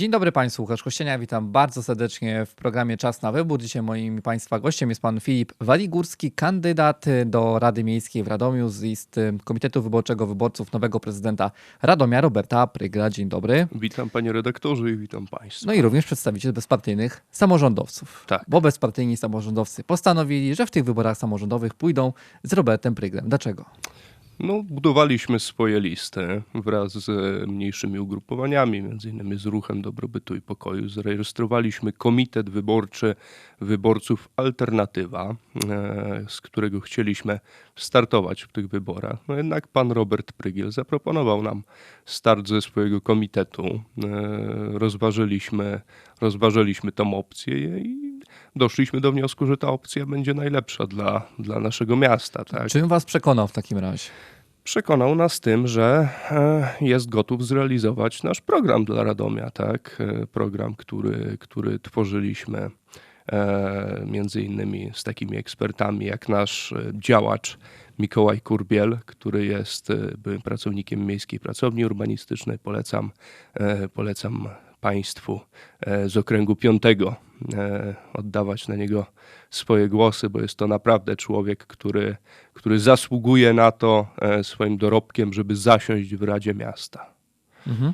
Dzień dobry Państwu, Łukasz Kościenia, witam bardzo serdecznie w programie Czas na Wybór. Dzisiaj moim Państwa gościem jest Pan Filip Waligórski, kandydat do Rady Miejskiej w Radomiu z list Komitetu Wyborczego Wyborców nowego prezydenta Radomia Roberta Prygla. Dzień dobry. Witam Panie redaktorze i witam Państwa. No i również przedstawiciel bezpartyjnych samorządowców. Tak. Bo bezpartyjni samorządowcy postanowili, że w tych wyborach samorządowych pójdą z Robertem Pryglem. Dlaczego? No, budowaliśmy swoje listy wraz z mniejszymi ugrupowaniami, innymi z Ruchem Dobrobytu i Pokoju. Zarejestrowaliśmy komitet wyborczy wyborców Alternatywa, e, z którego chcieliśmy startować w tych wyborach. No jednak pan Robert Prygiel zaproponował nam start ze swojego komitetu. E, Rozważyliśmy, rozważyliśmy tą opcję i doszliśmy do wniosku, że ta opcja będzie najlepsza dla, dla naszego miasta. Tak? Czym Was przekonał w takim razie? Przekonał nas tym, że e, jest gotów zrealizować nasz program dla Radomia, tak? E, Program, który, który tworzyliśmy e, między innymi z takimi ekspertami jak nasz działacz Mikołaj Kurbiel, który jest byłym pracownikiem Miejskiej Pracowni Urbanistycznej. Polecam, polecam Państwu e, z okręgu piątego e, oddawać na niego swoje głosy, bo jest to naprawdę człowiek, który, który zasługuje na to e, swoim dorobkiem, żeby zasiąść w Radzie Miasta. Mhm.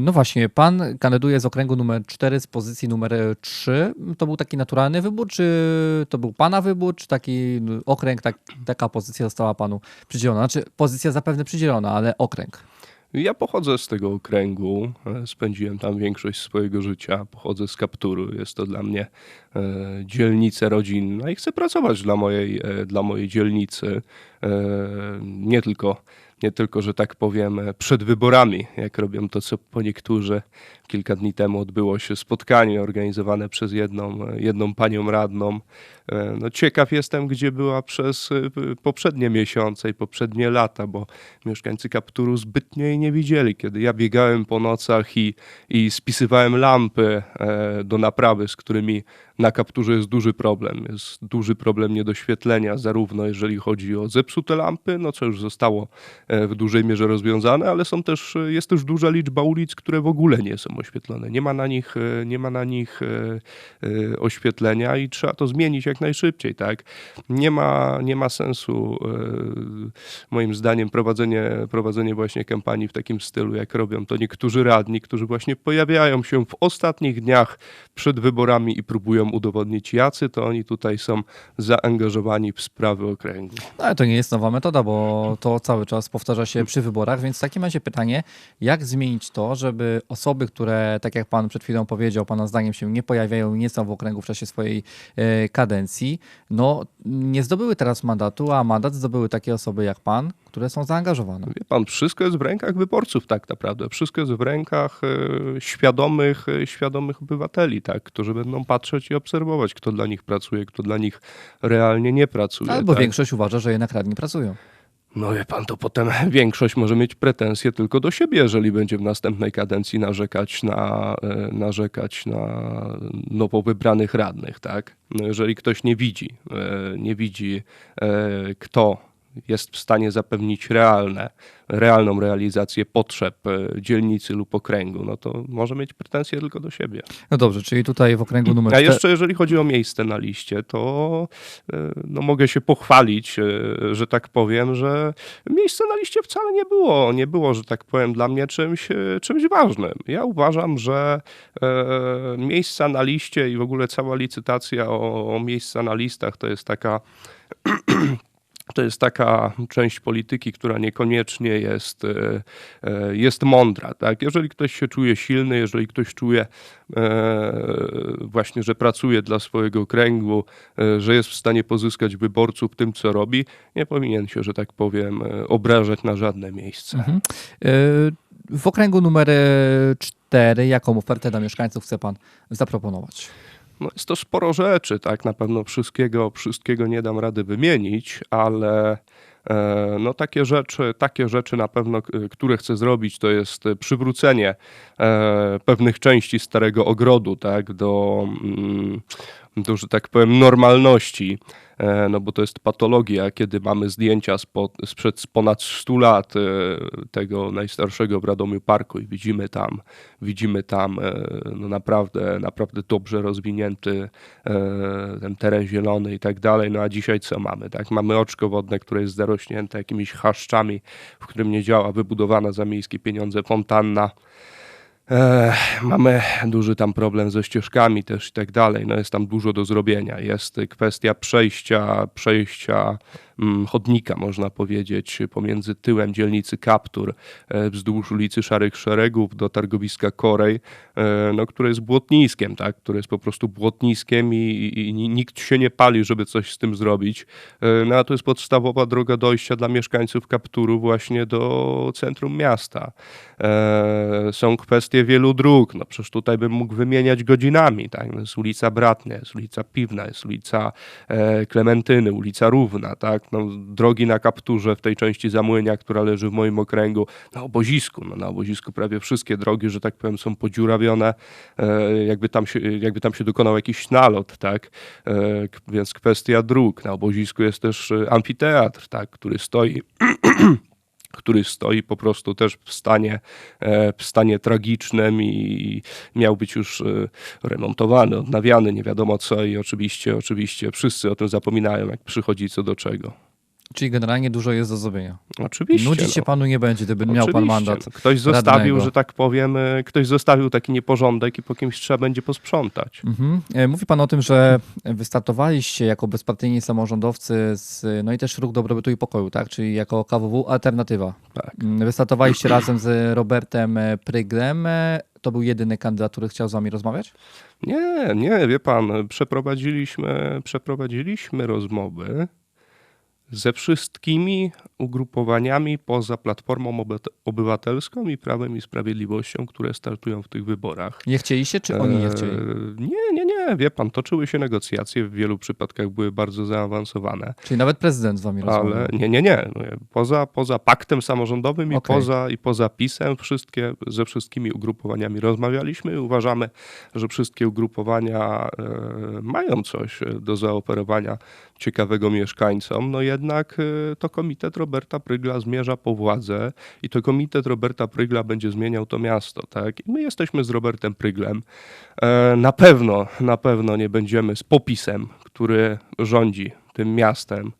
No właśnie, pan kandyduje z okręgu numer 4 z pozycji numer 3. To był taki naturalny wybór, czy to był pana wybór, czy taki okręg, tak, taka pozycja została panu przydzielona? Znaczy, pozycja zapewne przydzielona, ale okręg. Ja pochodzę z tego okręgu, e, spędziłem tam większość swojego życia, pochodzę z Kapturu, jest to dla mnie e, dzielnica rodzinna i chcę pracować dla mojej, e, dla mojej dzielnicy, nie tylko, nie tylko, że tak powiem, e, przed wyborami, jak robią to, co po niektórzy. Kilka dni temu odbyło się spotkanie organizowane przez jedną, e, jedną panią radną. E, No, ciekaw jestem, gdzie była przez e, poprzednie miesiące i poprzednie lata, bo mieszkańcy Kapturu zbytnio jej nie widzieli. Kiedy ja biegałem po nocach i, i spisywałem lampy e, do naprawy, z którymi na Kapturze jest duży problem. Jest duży problem niedoświetlenia, zarówno jeżeli chodzi o zepsute lampy, no co już zostało e, w dużej mierze rozwiązane, ale są też, e, jest też duża liczba ulic, które w ogóle nie są oświetlone. Nie ma na nich, e, nie ma na nich oświetlenia i trzeba to zmienić jak najszybciej, tak? Nie ma, nie ma sensu moim zdaniem prowadzenie, prowadzenie właśnie kampanii w takim stylu, jak robią to niektórzy radni, którzy właśnie pojawiają się w ostatnich dniach przed wyborami i próbują udowodnić, jacy to oni tutaj są zaangażowani w sprawy okręgu. No, ale to nie jest nowa metoda, bo to cały czas powtarza się przy wyborach, więc takie macie pytanie, jak zmienić to, żeby osoby, które, tak jak pan przed chwilą powiedział, pana zdaniem się nie pojawiają i nie są w okręgu w czasie swojej e, kadencji, no nie zdobyły teraz mandatu, a mandat zdobyły takie osoby jak pan, które są zaangażowane. Wie pan, wszystko jest w rękach wyborców tak naprawdę. Wszystko jest w rękach e, świadomych, e, świadomych obywateli, tak, którzy będą patrzeć i obserwować, kto dla nich pracuje, kto dla nich realnie nie pracuje. Albo tak. większość uważa, że jednak radni pracują. No wie pan, to potem większość może mieć pretensje tylko do siebie, jeżeli będzie w następnej kadencji narzekać na, e, narzekać na nowo wybranych radnych, tak? No jeżeli ktoś nie widzi, nie widzi kto jest w stanie zapewnić realne, realną realizację potrzeb e, dzielnicy lub okręgu, no to może mieć pretensje tylko do siebie. No dobrze, czyli tutaj w okręgu numer A 4... jeszcze jeżeli chodzi o miejsce na liście, to e, no, mogę się pochwalić, e, że tak powiem, że miejsce na liście wcale nie było, nie było, że tak powiem, dla mnie czymś, czymś ważnym. Ja uważam, że miejsca na liście i w ogóle cała licytacja o, o miejsca na listach to jest taka to jest taka część polityki, która niekoniecznie jest, e, e, jest mądra. Tak? Jeżeli ktoś się czuje silny, jeżeli ktoś czuje e, właśnie, że pracuje dla swojego kręgu, że jest w stanie pozyskać wyborców tym, co robi, nie powinien się, że tak powiem, obrażać na żadne miejsce. Mhm. W okręgu numer 4, jaką ofertę dla mieszkańców chce pan zaproponować? No jest to sporo rzeczy, tak? Na pewno wszystkiego, wszystkiego nie dam rady wymienić, ale e, no takie rzeczy, takie rzeczy na pewno, które chcę zrobić, to jest przywrócenie e, pewnych części starego ogrodu, tak? Do, mm, do, że tak powiem, normalności. E, no bo to jest patologia, kiedy mamy zdjęcia sprzed ponad 100 lat e, tego najstarszego w Radomiu parku i widzimy tam, widzimy tam e, no naprawdę, naprawdę dobrze rozwinięty ten teren zielony i tak dalej, no a dzisiaj co mamy, tak? Mamy oczko wodne, które jest zarośnięte jakimiś chaszczami, w którym nie działa wybudowana za miejskie pieniądze fontanna, Mamy duży tam problem ze ścieżkami też i tak dalej. No jest tam dużo do zrobienia. Jest kwestia przejścia, przejścia chodnika, można powiedzieć, pomiędzy tyłem dzielnicy Kaptur e, wzdłuż ulicy Szarych Szeregów do targowiska Korej, e, no, które jest błotniskiem, tak? które jest po prostu błotniskiem i, i, i nikt się nie pali, żeby coś z tym zrobić. E, no a to jest podstawowa droga dojścia dla mieszkańców Kapturu właśnie do centrum miasta. Są kwestie wielu dróg, no przecież tutaj bym mógł wymieniać godzinami, tak? Jest ulica Bratnia, jest ulica Piwna, jest ulica Klementyny, ulica Równa, tak? No, drogi na Kapturze w tej części Zamłynia, która leży w moim okręgu, na obozisku, no, na obozisku prawie wszystkie drogi, że tak powiem, są podziurawione, e, jakby, tam się, jakby tam się dokonał jakiś nalot, tak? E, więc kwestia dróg. Na obozisku jest też e, amfiteatr, tak? który stoi który stoi po prostu też w stanie, e, w stanie tragicznym i miał być już e, remontowany, odnawiany, nie wiadomo co i oczywiście, oczywiście wszyscy o tym zapominają, jak przychodzi co do czego. Czyli generalnie dużo jest do zrobienia. Oczywiście. Nudzić się no. panu nie będzie, gdyby miał pan Oczywiście, mandat. Ktoś zostawił, radnego. że tak powiem, e, ktoś zostawił taki nieporządek i po kimś trzeba będzie posprzątać. Mhm. E, Mówi pan o tym, że wystartowaliście jako bezpartyjni samorządowcy, z, no i też Ruch Dobrobytu i Pokoju, tak? czyli jako KWW Alternatywa. Tak. Mm, Wystartowaliście razem z Robertem Pryglem. E, To był jedyny kandydat, który chciał z wami rozmawiać? Nie, nie, wie pan, przeprowadziliśmy, przeprowadziliśmy rozmowy ze wszystkimi ugrupowaniami poza Platformą Obywatelską i Prawem i Sprawiedliwością, które startują w tych wyborach. Nie chcieliście, czy oni nie chcieli? Nie, nie, nie, wie pan, toczyły się negocjacje, w wielu przypadkach były bardzo zaawansowane, Czyli nawet prezydent z wami rozmawiał. ale nie, nie, nie. Poza, poza paktem samorządowym i, Okej. poza, i poza PiSem wszystkie, ze wszystkimi ugrupowaniami rozmawialiśmy i uważamy, że wszystkie ugrupowania e, mają coś e, do zaoferowania ciekawego mieszkańcom. No jednak e, to komitet Roberta Prygla zmierza po władzę i to komitet Roberta Prygla będzie zmieniał to miasto, tak? I my jesteśmy z Robertem Pryglem. E, Na pewno, na pewno nie będziemy z popisem, który rządzi tym miastem.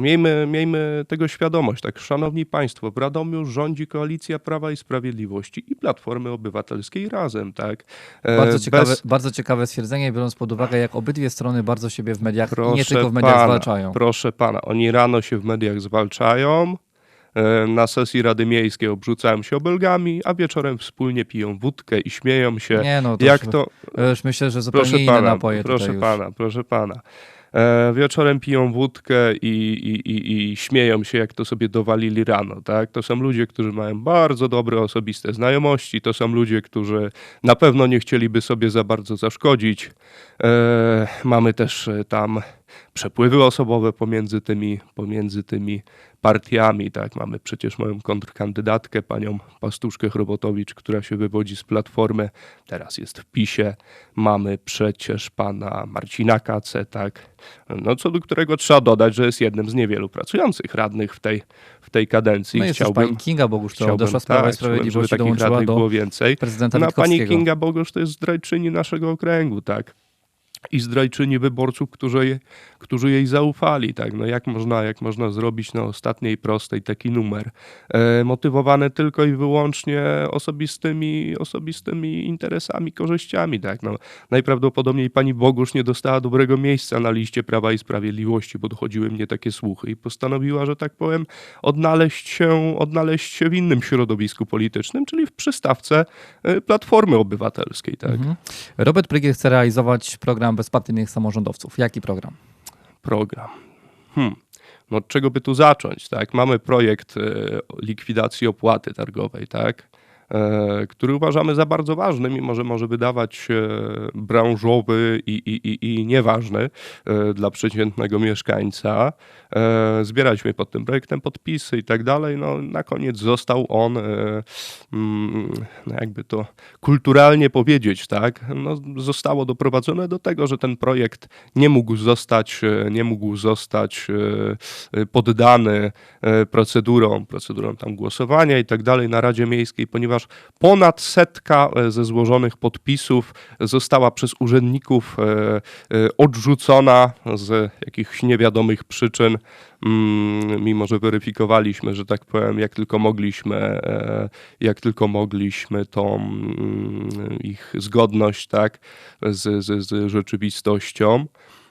Miejmy, miejmy tego świadomość, tak, szanowni państwo, w Radomiu rządzi koalicja Prawa i Sprawiedliwości i Platformy Obywatelskiej razem, tak? E, Bardzo ciekawe, bez- bardzo ciekawe stwierdzenie, biorąc pod uwagę, jak obydwie strony bardzo siebie w mediach, Proszę nie tylko w mediach pana, zwalczają. Proszę pana, oni rano się w mediach zwalczają, e, na sesji Rady Miejskiej obrzucają się obelgami, a wieczorem wspólnie piją wódkę i śmieją się. Nie no, to Jak już, to, już myślę, że zupełnie proszę inne pana, napoje proszę pana, proszę pana. E, wieczorem piją wódkę i, i, i, i śmieją się, jak to sobie dowalili rano. Tak? To są ludzie, którzy mają bardzo dobre osobiste znajomości. To są ludzie, którzy na pewno nie chcieliby sobie za bardzo zaszkodzić. E, mamy też e, tam przepływy osobowe pomiędzy tymi, pomiędzy tymi partiami. Tak? Mamy przecież moją kontrkandydatkę, panią Pastuszkę Chrobotowicz, która się wywodzi z Platformy, teraz jest w PiSie. Mamy przecież pana Marcina Kace, tak? no, co do którego trzeba dodać, że jest jednym z niewielu pracujących radnych w tej, w tej kadencji. No jest też pani Kinga Bogusz, która chciałbym- odeszła z Prawa i tak, chciałbym, żeby Sprawiedliwości, takich dołączyła radnych do było więcej. prezydenta No, pani. Kinga Bogusz to jest zdrajczyni naszego okręgu, tak? I zdrajczyni wyborców, którzy, którzy jej zaufali, tak? No jak można, jak można zrobić na ostatniej prostej taki numer, e, motywowany tylko i wyłącznie osobistymi, osobistymi interesami, korzyściami, tak? No, najprawdopodobniej pani Bogusz nie dostała dobrego miejsca na liście Prawa i Sprawiedliwości, bo dochodziły mnie takie słuchy i postanowiła, że tak powiem, odnaleźć się, odnaleźć się w innym środowisku politycznym, czyli w przystawce e, Platformy Obywatelskiej, tak? Mhm. Robert Prygiel chce realizować program bezpartyjnych samorządowców. Jaki program? Program. Hmm. No od czego by tu zacząć, tak? Mamy projekt e, likwidacji opłaty targowej, tak? E, który uważamy za bardzo ważny, mimo że może wydawać się branżowy i, i, i, i nieważny e, dla przeciętnego mieszkańca. E, Zbieraliśmy pod tym projektem podpisy i tak dalej. No, na koniec został on, mm, no jakby to kulturalnie powiedzieć, tak, no, zostało doprowadzone do tego, że ten projekt nie mógł zostać, nie mógł zostać poddany procedurom, procedurom tam głosowania i tak dalej na Radzie Miejskiej, ponieważ ponad setka e, ze złożonych podpisów została przez urzędników e, e, odrzucona z jakichś niewiadomych przyczyn, Mm, mimo że weryfikowaliśmy, że tak powiem, jak tylko mogliśmy, jak tylko mogliśmy tą mm, ich zgodność, tak, z, z, z rzeczywistością.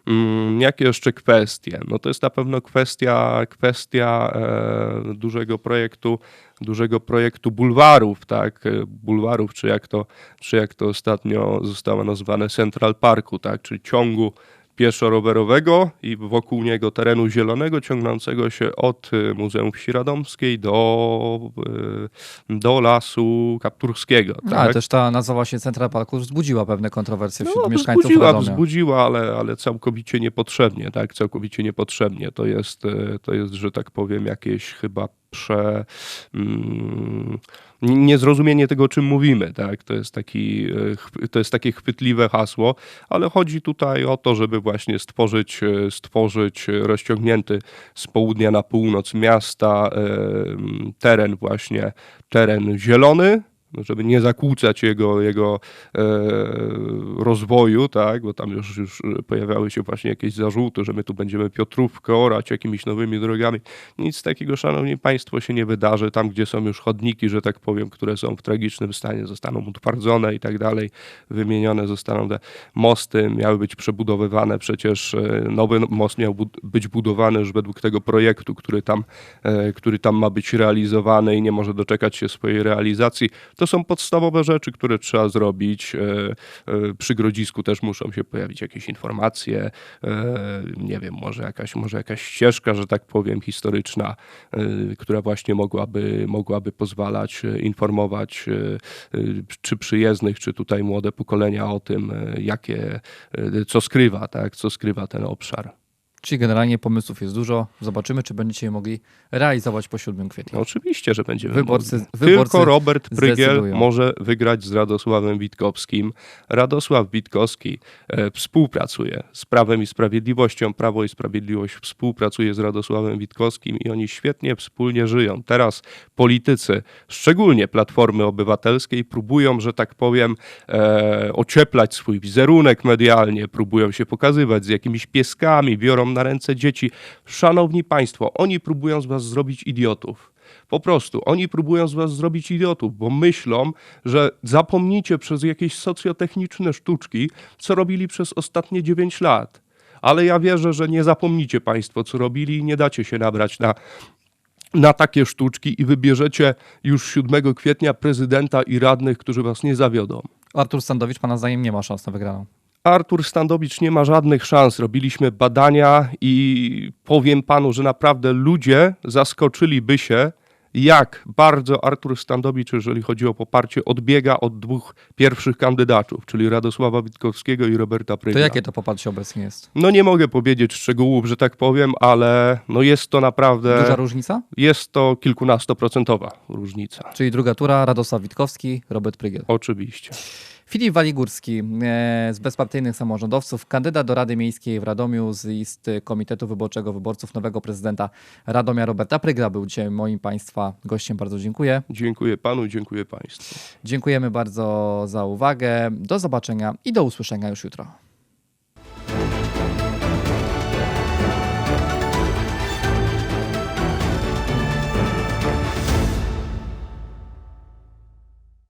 Mm, Jakie jeszcze kwestie? No to jest na pewno kwestia, kwestia e, dużego projektu, dużego projektu bulwarów, tak, e, bulwarów, czy jak to, czy jak to ostatnio zostało nazwane Central Parku, tak, czyli ciągu pieszo-rowerowego i wokół niego terenu zielonego ciągnącego się od y, Muzeum Wsi Radomskiej do, y, do Lasu Kapturskiego. No, Tak? Ale też ta nazwa właśnie Central Parku wzbudziła pewne kontrowersje wśród No, mieszkańców wzbudziła, Radomia. wzbudziła ale, ale całkowicie niepotrzebnie, tak? Całkowicie niepotrzebnie. To jest, e, to jest, że tak powiem, jakieś chyba prze... Mm, niezrozumienie tego, o czym mówimy, tak? To jest, taki, e, to jest takie chwytliwe hasło, ale chodzi tutaj o to, żeby właśnie stworzyć, e, stworzyć rozciągnięty z południa na północ miasta e, teren właśnie, teren zielony, żeby nie zakłócać jego, jego e, rozwoju, tak, bo tam już, już pojawiały się właśnie jakieś zarzuty, że my tu będziemy Piotrówkę orać jakimiś nowymi drogami. Nic takiego, szanowni państwo, się nie wydarzy. Tam, gdzie są już chodniki, że tak powiem, które są w tragicznym stanie, zostaną utwardzone i tak dalej, wymienione zostaną te mosty, miały być przebudowywane, przecież e, nowy most miał być budowany już według tego projektu, który tam, e, który tam ma być realizowany i nie może doczekać się swojej realizacji. To są podstawowe rzeczy, które trzeba zrobić. E, e, Przy grodzisku też muszą się pojawić jakieś informacje, e, nie wiem, może jakaś, może jakaś ścieżka, że tak powiem, historyczna, która właśnie mogłaby, mogłaby pozwalać informować czy przyjezdnych, czy tutaj młode pokolenia o tym, jakie, co skrywa, tak, co skrywa ten obszar. Czyli generalnie pomysłów jest dużo. Zobaczymy, czy będziecie je mogli realizować po 7 kwietnia. No oczywiście, że będziemy Wyborcy- wyborcy Tylko Robert Prygiel zdecydują. może wygrać z Radosławem Witkowskim. Radosław Witkowski e, współpracuje z Prawem i Sprawiedliwością. Prawo i Sprawiedliwość współpracuje z Radosławem Witkowskim i oni świetnie wspólnie żyją. Teraz politycy, szczególnie Platformy Obywatelskiej, próbują, że tak powiem, e, ocieplać swój wizerunek medialnie, próbują się pokazywać z jakimiś pieskami, biorą na ręce dzieci. Szanowni Państwo, oni próbują z Was zrobić idiotów. Po prostu, oni próbują z was zrobić idiotów, bo myślą, że zapomnicie przez jakieś socjotechniczne sztuczki, co robili przez ostatnie 9 lat. Ale ja wierzę, że nie zapomnicie Państwo, co robili i nie dacie się nabrać na, na takie sztuczki i wybierzecie już 7 kwietnia prezydenta i radnych, którzy Was nie zawiodą. Artur Sandowicz, pana zdaniem, nie ma szans na wygraną. Artur Standowicz nie ma żadnych szans. Robiliśmy badania i powiem panu, że naprawdę ludzie zaskoczyliby się, jak bardzo Artur Standowicz, jeżeli chodzi o poparcie, odbiega od dwóch pierwszych kandydatów, czyli Radosława Witkowskiego i Roberta To Prygla. jakie to poparcie obecnie jest? No nie mogę powiedzieć szczegółów, że tak powiem, ale no jest to naprawdę, Duża różnica? jest to kilkunastoprocentowa różnica. Czyli druga tura, Radosław Witkowski, Robert Prygiel. Oczywiście. Filip Waligórski e, z bezpartyjnych samorządowców, kandydat do Rady Miejskiej w Radomiu z list Komitetu Wyborczego Wyborców nowego prezydenta Radomia Roberta Prygla był dzisiaj moim Państwa gościem. Bardzo dziękuję. Dziękuję panu, dziękuję państwu. Dziękujemy bardzo za uwagę. Do zobaczenia i do usłyszenia już jutro.